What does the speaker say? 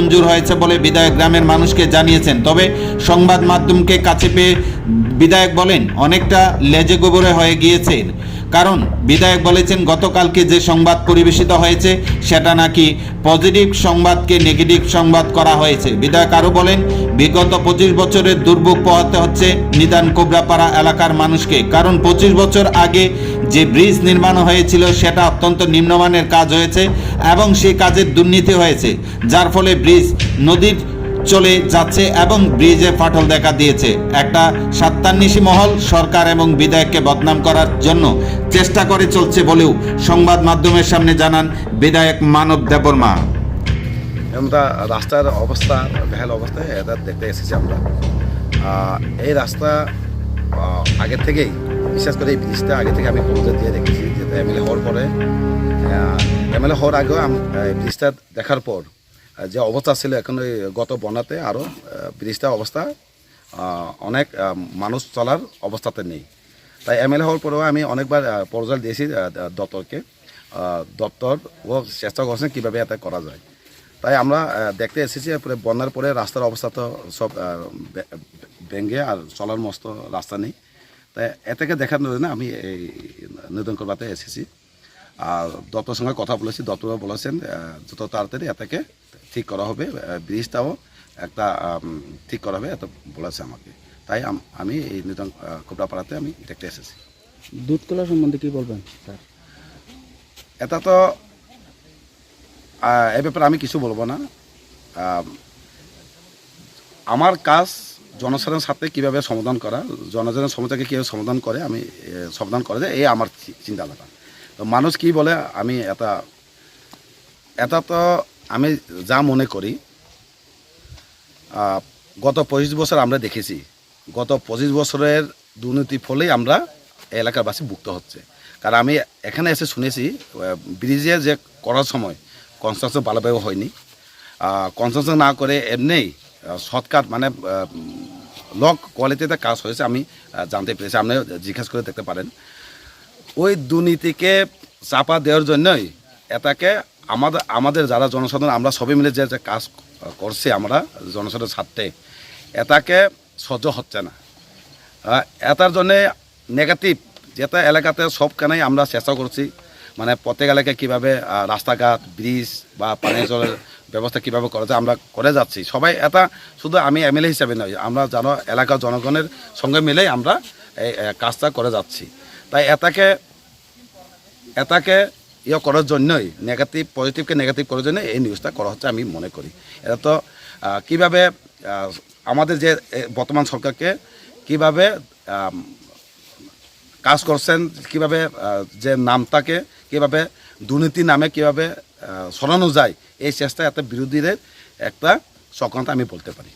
মঞ্জুর হয়েছে বলে বিধায়ক গ্রামের মানুষকে জানিয়েছেন। তবে সংবাদ মাধ্যমকে কাছে পেয়ে বিধায়ক বলেন, অনেকটা লেজে গোবরে হয়ে গিয়েছেন কারণ বিধায়ক বলেছেন, গতকালকে যে সংবাদ পরিবেশিত হয়েছে, সেটা নাকি পজিটিভ সংবাদকে নেগেটিভ সংবাদ করা হয়েছে। বিধায়ক আরও বলেন, বিগত পঁচিশ বছরের দুর্ভোগ পোহাতে হচ্ছে নিদান কোবরাপাড়া এলাকার মানুষকে। কারণ পঁচিশ বছর আগে যে ব্রিজ নির্মাণ হয়েছিল সেটা অত্যন্ত নিম্নমানের কাজ হয়েছে এবং সেই কাজের দুর্নীতি হয়েছে যার ফলে ব্রিজ নদীর চলে যাচ্ছে এবং ব্রিজে ফাটল দেখা দিয়েছে। একটা সাত্তান্নিশি মহল সরকার এবং বিধায়ককে বদনাম করার জন্য চেষ্টা করে চলছে বলেও সংবাদ মাধ্যমের সামনে জানান বিধায়ক মানব দেববর্মা। আমরা রাস্তার অবস্থা বেহাল অবস্থায় এটা দেখতে এসেছি আমরা। এই রাস্তা আহ, আগে থেকেই বিশেষ করে এই ব্রিজটা আগে থেকে আমি খবর দিয়ে দেখেছি যে এমএলএ হওয়ার পরে এমএলএ হওয়ার আগেও ব্রিজটা দেখার পর যে অবস্থা ছিল এখন ওই গত বন্যাতে আরও ব্রিজটার অবস্থা অনেক মানুষ চলার অবস্থাতে নেই। তাই এমএলএ হওয়ার পরেও আমি অনেকবার আহ, প্রপোজাল দিয়েছি দপ্তরকে দপ্তর ও চেষ্টা করছেন কীভাবে এটা করা যায়। তাই আমরা দেখতে এসেছি বন্যার পরে রাস্তার অবস্থা তো সব আহ, বে- ভেঙে আর চলার মস্ত রাস্তা নেই। তাই এ থেকে দেখার জন্য আমি এই নিবেদন করবাতে এসেছি। আর দপ্তরের সঙ্গে কথা বলেছি দপ্তর বলেছেন যত তাড়াতাড়ি এটাকে ঠিক করা হবে ব্রিজটাও একটা ঠিক করা হবে এত বলেছে আমাকে। তাই আমি এই নিদন কোবরাপাড়াতে আমি দেখতে এসেছি। দুধ কলা সম্বন্ধে কি বলবেন স্যার? এটা তো এ ব্যাপারে আমি কিছু বলব না। আমার কাজ জনসাধারণের সাথে কীভাবে সমাধান করা, জনসাধারণের সমস্যাকে কীভাবে সমাধান করে, আমি সমাধান করে এই আমার চিন্তাধারা। তো মানুষ কি বলে, আমি এটা এটা তো আমি যা মনে করি গত পঁচিশ বছর আমরা দেখেছি, গত পঁচিশ বছরের দুর্নীতি ফলেই আমরা এলাকাবাসী ভুক্ত হচ্ছে। কারণ আমি এখানে এসে শুনেছি ব্রিজে যে করার সময় কনস্ট্রাকশন ভালোভাবে হয়নি কনস্ট্রাকশন না করে এমনিই শর্টকাট মানে লক কোয়ালিটিতে কাজ হয়েছে, আমি জানতে পেরেছি। আপনি জিজ্ঞেস করে দেখতে পারেন। ওই দুর্নীতিকে চাপা দেওয়ার জন্যই এটাকে আমাদের আমাদের যারা জনসাধারণ, আমরা সবাই মিলে যে কাজ করছি আমরা জনসাধারণের স্বার্থে, এটাকে সহ্য হচ্ছে না। এটার জন্যে নেগেটিভ যেটা এলাকাতে সবখানেই আমরা চেষ্টা করছি মানে প্রত্যেক এলাকায় কীভাবে রাস্তাঘাট ব্রিজ বা পানীয় জলের ব্যবস্থা কীভাবে করা যায়, আমরা করে যাচ্ছি। সবাই এটা শুধু আমি এমএলএ হিসাবে নয়, আমরা জানো এলাকার জনগণের সঙ্গে মিলেই আমরা এই কাজটা করে যাচ্ছি। তাই এটাকে এটাকে ইয়ে করার জন্যই নেগেটিভ পজিটিভকে নেগেটিভ করার জন্য এই নিউজটা করা হচ্ছে আমি মনে করি। এটা তো কীভাবে আমাদের যে বর্তমান সরকারকে কীভাবে কাজ করছেন, কীভাবে যে নামটাকে, কীভাবে দুর্নীতি নামে কীভাবে সরানো যায় এই চেষ্টা একটা বিরোধীদের একটা চক্রান্ত আমি বলতে পারি।